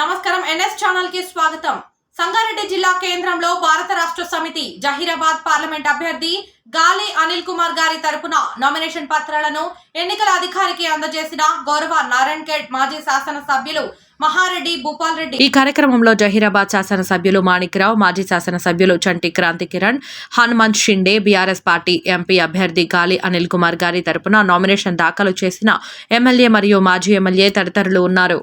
నమస్కారం ఎన్ఎస్ ఛానల్కి స్వాగతం. సంగారెడ్డి జిల్లా కేంద్రంలో భారత రాష్ట్ర సమితి జహీరాబాద్ పార్లమెంట్ అభ్యర్థి గాలి అనిల్ కుమార్ గారి తరపున నామినేషన్ పత్రాలను ఎన్నికల అధికారికి అందజేసిన గౌరవ నారాయణ్ ఖేడ్ మాజీ శాసన సభ్యులు మహారెడ్డి భూపాల్ రెడ్డి. ఈ కార్యక్రమంలో జహీరాబాద్ శాసనసభ్యులు మాణిక్రావు మాజీ శాసనసభ్యులు Chanti Kranti Kiran Hanumant Shinde BRS party MP అభ్యర్థి గాలి అనిల్ కుమార్ గారి తరపున నామినేషన్ దాఖలు చేసిన ఎమ్మెల్యే మరియు మాజీ ఎమ్మెల్యే తదితరులు ఉన్నారు.